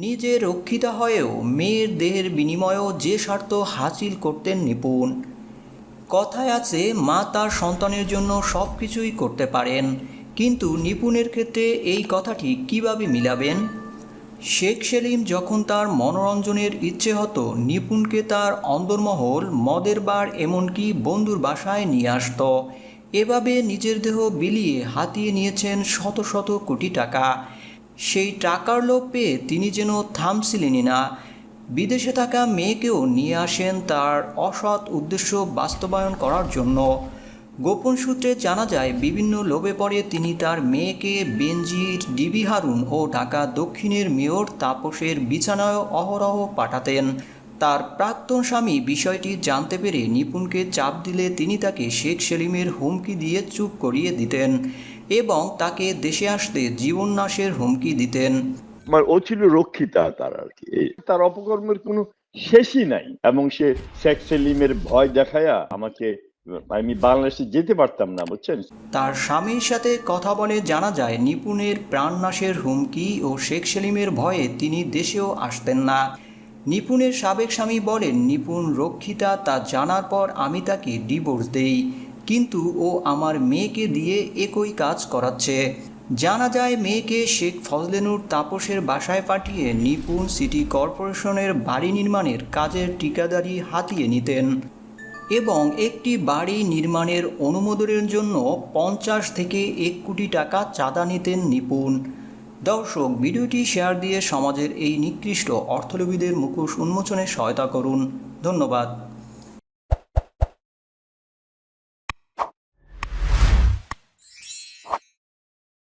নিজে রক্ষিতা হয়েও মেয়ের দেহের বিনিময়েও যে স্বার্থ হাসিল করতেন নিপুণ। কথায় আছে, মা তার সন্তানের জন্য সব কিছুই করতে পারেন, কিন্তু নিপুণের ক্ষেত্রে এই কথাটি কীভাবে মিলাবেন? শেখ সেলিম যখন তার মনোরঞ্জনের ইচ্ছে হতো, নিপুণকে তার অন্দরমহল, মদের বার, এমনকি বন্ধুর বাসায় নিয়ে আসত। এভাবে নিজের দেহ বিলিয়ে হাতিয়ে নিয়েছেন শত শত কোটি টাকা। সেই টাকার লোভ পেয়ে তিনি যেন থামছিলেনই না, বিদেশে থাকা মেয়েকেও নিয়ে আসেন তার অসৎ উদ্দেশ্য বাস্তবায়ন করার জন্য। গোপন সূত্রে জানা যায়, বিভিন্ন লোভে পড়ে তিনি তার মেয়েকে বেনজির, ডিবি হারুন ও ঢাকা দক্ষিণের মেয়র তাপসের বিছানায় অহরহ পাঠাতেন। তার প্রাক্তন স্বামী বিষয়টি জানতে পেরে নিপুণকে চাপ দিলে তিনি তাকে শেখ সেলিমের হুমকি দিয়ে চুপ করিয়ে দিতেন। এবং তাকে দেশে আসতে জীবননাশের হুমকি দিতেন। মানে ও ছিল রক্ষিতা তার আর কি। তার অপকর্মের কোনো শেষই নাই এবং সে শেখ সেলিমের ভয় দেখায়া আমাকে আমি বাংলাদেশে যেতে পারতাম না বুঝছেন? তার স্বামীর সাথে কথা বলে জানা যায় নিপুণের প্রাণনাশের হুমকি ও শেখ সেলিমের ভয়ে তিনি দেশেও আসতেন না। নিপুণের সাবেক স্বামী বলেন নিপুণ রক্ষিতা তা জানার পর আমি তাকে ডিভোর্স দেই। কিন্তু ও আমার মেয়েকে দিয়ে একই কাজ করাচ্ছে। জানা যায়, মেয়েকে শেখ ফজলেনুর তাপসের বাসায় পাঠিয়ে নিপুণ সিটি কর্পোরেশনের বাড়ি নির্মাণের কাজের ঠিকাদারি হাতিয়ে নিতেন এবং একটি বাড়ি নির্মাণের অনুমোদনের জন্য পঞ্চাশ থেকে এক কোটি টাকা চাঁদা নিতেন নিপুণ। দর্শক, ভিডিওটি শেয়ার দিয়ে সমাজের এই নিকৃষ্ট অর্থলোভীদের মুখোশ উন্মোচনে সহায়তা করুন। ধন্যবাদ।